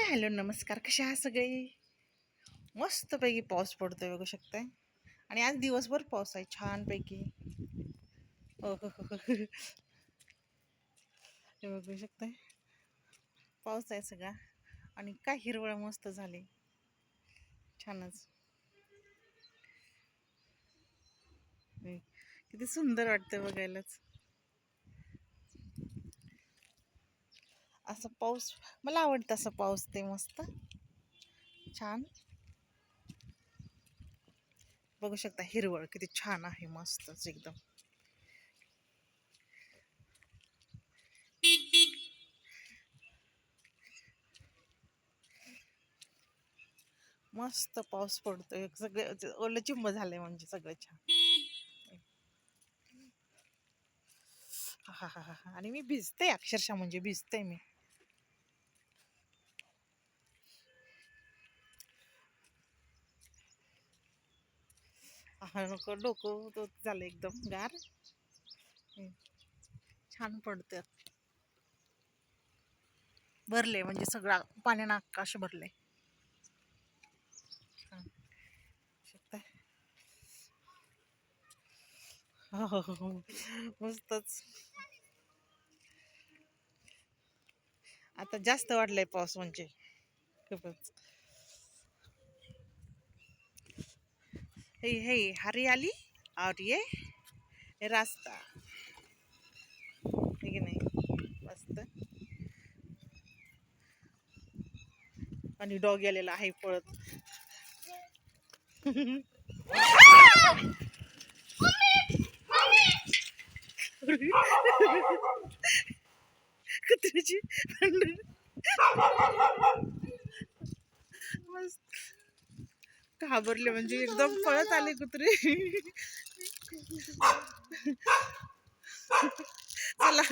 Hi hello नमस्कार. कसे आहात सगळे? मस्तपैकी पाऊस पडतो आहे बघू शकताय. आणि आज दिवसभर पाऊस आहे छानपैकी. हो, हो हो हो हे. बघू शकताय. पाऊस आहे सगळा. आणि काय हिरवळ मस्त झाली. छानच. किती सुंदर वाटतं बघायलाच. असं पाऊस मला आवडतं असं पाऊस ते मस्त. छान. बघू शकता हिरवळ किती छान आहे मस्तच एकदम. मस्त पाऊस पडतोय. सगळे ओलं चिंब झालंय म्हणजे सगळं छान. हा हा हा हा. आणि मी भिजते अक्षरशः म्हणजे भिजते मी. नको डोकं तो झालं एकदम गार. छान पडतं भरले म्हणजे सगळा पाण्यानं आकाश भरले हो, हो हो हो. मस्तच. आता जास्त वाढलाय पाऊस म्हणजे. खूपच. हे हे हरियाली और ये रास्ता है की नाही मस्त आणि डॉग आलेला आहे पळत कुत्र्याची भांडण. मस्त घाबरले म्हणजे एकदम पळत आले कुत्रे. चला.